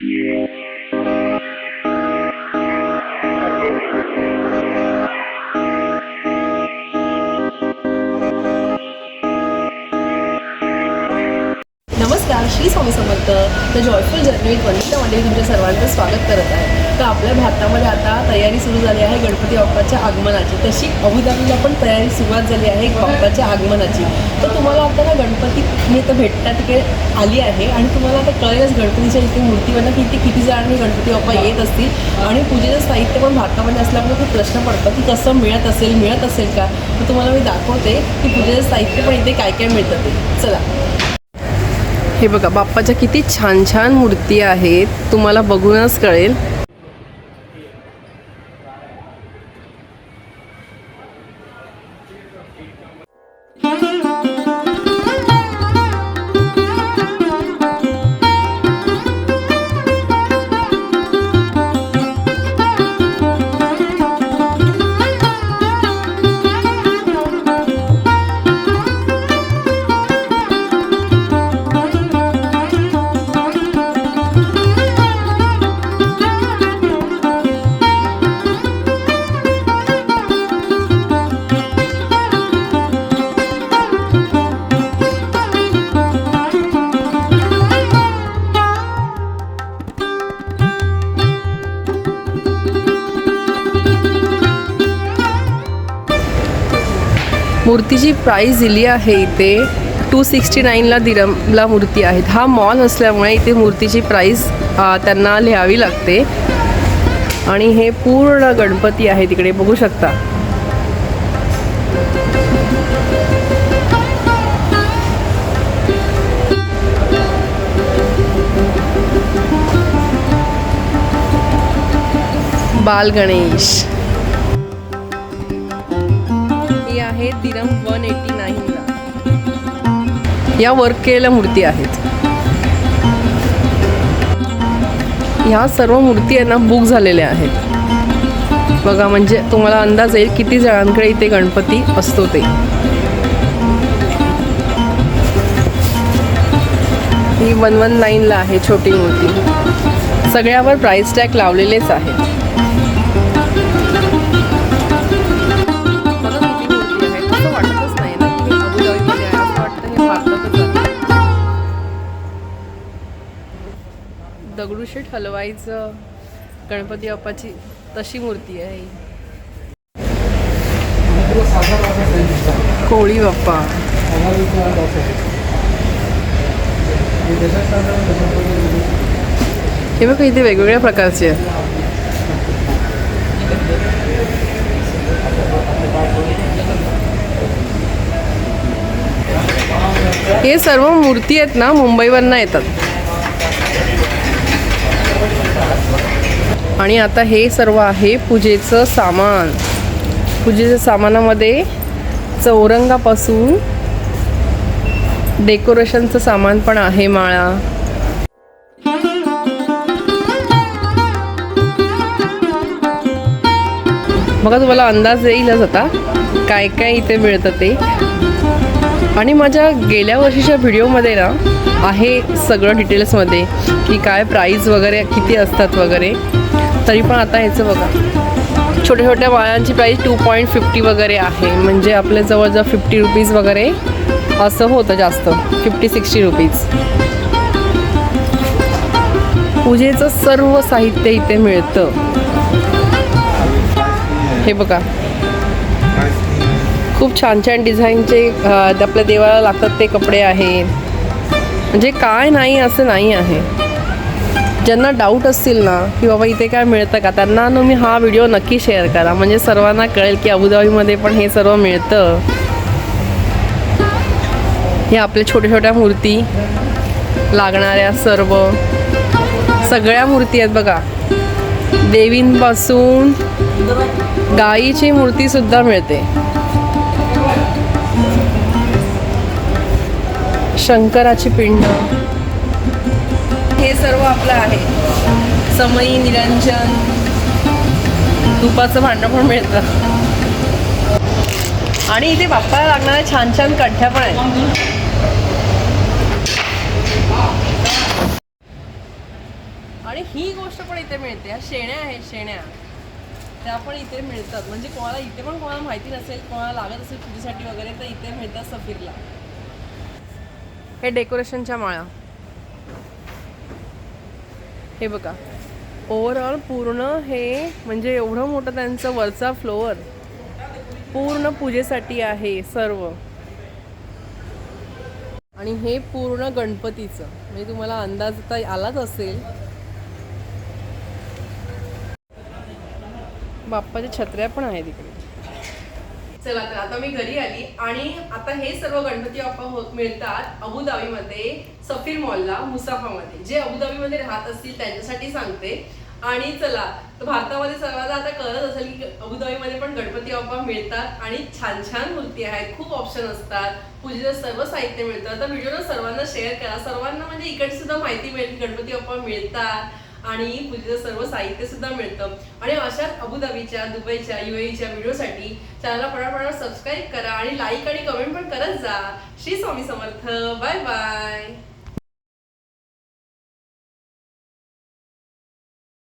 Yeah. Shri Swami Samarth the joyful journey with वंदितामध्ये तुमच्या सर्वांचं स्वागत करत आहे. तर आपल्या भारतामध्ये आता तयारी सुरू झाली आहे गणपती बाप्पाच्या आगमनाची. तशी अबुधाबीला पण तयारी सुरुवात झाली आहे बाप्पाच्या आगमनाची. तर तुम्हाला आता ना गणपती मी तर भेटता तिकडे आली आहे. आणि तुम्हाला आता कळेलच गणपतीच्या इथे मूर्तीवरनं किती किती जणांनी गणपती बाप्पा येत असतील. आणि पूजेचं साहित्य पण भारतामध्ये असल्यामुळे खूप प्रश्न पडतो की कसं मिळत असेल मिळत असेल का? तर तुम्हाला मी दाखवते की पूजेचं साहित्य पण इथे काय काय मिळतं ते. चला. हे बघा बाप्पाच्या किती छान छान मूर्ती आहेत. तुम्हाला बघूनच कळेल. मूर्तीची प्राईस दिली आहे इथे टू सिक्स्टी नाईनला दिरमला मूर्ती आहेत. हा मॉल असल्यामुळे इथे मूर्तीची प्राईस त्यांना लिहावी लागते. आणि हे पूर्ण गणपती आहे तिकडे बघू शकता. बाल गणेश या वर्क केलेल्या मूर्ती आहेत. ह्या सर्व मूर्ती आहे ना बुक झालेल्या आहेत. बघा म्हणजे तुम्हाला अंदाज येईल किती जणांकडे इथे गणपती असतो ते ही वन वन नाईनला आहे छोटी मूर्ती. सगळ्यावर प्राईस टॅग लावलेलेच आहेत. दगडूशेठ हलवाईचं गणपती बाप्पाची तशी मूर्ती आहे ही. कोळी बाप्पा. हे बघा इथे वेगवेगळ्या प्रकारचे आहेत. हे सर्व मूर्ती आहेत ना मुंबईवरनं येतात. आणि आता हे सर्व आहे पूजेचं सामान. पूजेच्या सामानामध्ये चौरंगापासून डेकोरेशनचं सामान पण आहे माळा. बघा तुम्हाला अंदाज येईलच आता. काय काय इथे मिळतं ते. आणि माझ्या गेल्या वर्षीच्या व्हिडिओमध्ये ना आहे सगळं डिटेल्समध्ये की काय प्राईज वगैरे किती असतात वगैरे. तरी पण आता ह्याचं बघा. छोट्या छोट्या माळांची प्राईस टू पॉईंट फिफ्टी वगैरे आहे. म्हणजे आपल्या जवळजवळ फिफ्टी रुपीज वगैरे असं होतं जास्त. फिफ्टी सिक्स्टी रुपीज पूजेचं सर्व साहित्य इथे मिळतं. हे बघा. खूप छान छान डिझाईनचे आपल्या देवाला लागतात ते कपडे आहेत. म्हणजे काय नाही असं नाही आहे. ज्यांना डाऊट असतील ना की बाबा इथे काय मिळतं का त्यांना ना मी हा व्हिडिओ नक्की शेअर करा. म्हणजे सर्वांना कळेल की अबुधाबीमध्ये पण हे सर्व मिळतं. हे आपल्या छोट्या छोट्या मूर्ती लागणाऱ्या सर्व सगळ्या मूर्ती आहेत बघा. देवींपासून गाईची मूर्ती सुद्धा मिळते. शंकराची पिंड. हे सर्व आपलं आहे. समई निरंजन. तुपाचं भांडं पण मिळतं. आणि इथे बाप्पाला लागणाऱ्या छान छान कंठ्या पण आहेत. आणि ही गोष्ट पण इथे मिळते. ह्या शेण्या आहेत शेण्या. त्या पण इथे मिळतात. म्हणजे कोणाला इथे पण कोणाला माहिती नसेल कोणाला लागत असेल पूजेसाठी वगैरे तर इथे मिळतात सफीरला. हे डेकोरेशनच्या माळा. हे बघा. ओव्हरऑल पूर्ण हे म्हणजे एवढं मोठं त्यांचं वरचा फ्लोअर पूर्ण पूजेसाठी आहे सर्व. आणि हे पूर्ण गणपतीचं. म्हणजे तुम्हाला अंदाज आता आलाच असेल. बाप्पाच्या छत्र्या पण आहेत इकडे. चला तर आता मी घरी आली आणि आता हे सर्व गणपती बाप्पा हो- मिळतात अबुधाबीमध्ये सफीर मॉलला मुसाफामध्ये. जे अबुधाबीमध्ये राहत असतील त्यांच्यासाठी सांगते. आणि चला तर भारतामध्ये सर्वांना आता कळत असेल की अबुधाबीमध्ये पण गणपती बाप्पा मिळतात आणि छान छान मूर्ती आहेत खूप ऑप्शन असतात. पूजेचं सर्व साहित्य मिळतं. तर व्हिडिओला सर्वांना शेअर करा. सर्वांना म्हणजे इकडे सुद्धा माहिती मिळेल गणपती बाप्पा मिळतात. आणि पूजेचं सर्व साहित्य सुद्धा मिळतं. आणि अशाच अबुधाबीच्या दुबईच्या युएईच्या व्हिडिओसाठी चॅनलला पटापट सबस्क्राईब करा आणि लाईक आणि कमेंट पण करत जा. श्री स्वामी समर्थ. Bye bye.